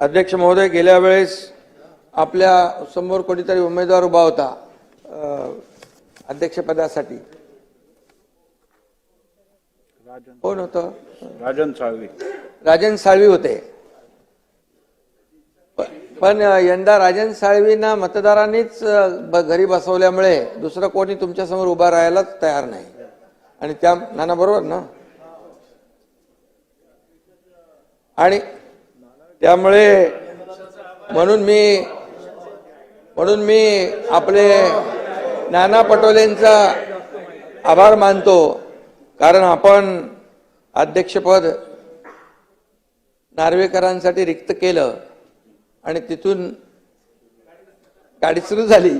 अध्यक्ष महोदय गेल्या वेळेस आपल्यासमोर कोणीतरी उमेदवार उभा होता अध्यक्षपदासाठी. कोण होतं? राजन साळवी. राजन साळवी होते. पण यंदा राजन साळवींना मतदारांनीच घरी बसवल्यामुळे दुसरं कोणी तुमच्यासमोर उभा राहायलाच तयार नाही. आणि त्या नाना बरोबर ना? आणि त्यामुळे म्हणून मी म्हणून मी आपले नाना पटोलेंचा आभार मानतो. कारण आपण अध्यक्षपद नार्वेकरांसाठी रिक्त केलं आणि तिथून गाडी सुरू झाली.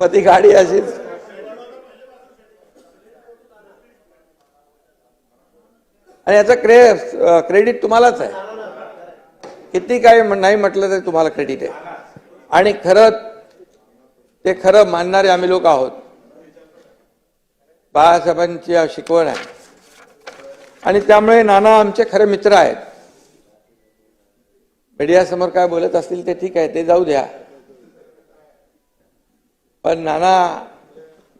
पती ती गाडी अशीच आणि याचा क्रे क्रेडिट तुम्हालाच आहे. किती काय नाही म्हटलं तरी तुम्हाला क्रेडिट आहे. आणि खरं ते खरं मानणारे आम्ही लोक आहोत. बाळासाहेबांची शिकवण आहे. आणि त्यामुळे नाना आमचे खरे मित्र आहेत. मीडियासमोर काय बोलत असतील ते ठीक आहे ते जाऊ द्या. पण नाना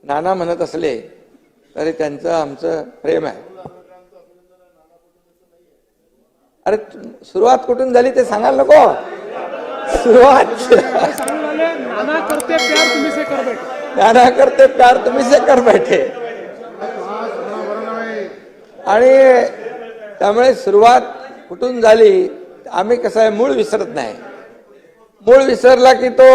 नाना म्हणत असले तरी त्यांचं आमचं प्रेम आहे. अरे सुरुवात कुठून झाली ते सांगायला नको. सुरुवात. नाना करते प्यार तुम्ही से कर बैठे. नाना करते प्यार तुम्ही से कर बैठे. आणि त्यामुळे सुरुवात कुठून झाली आम्ही कसं आहे मूळ विसरत नाही. मूळ विसरला की तो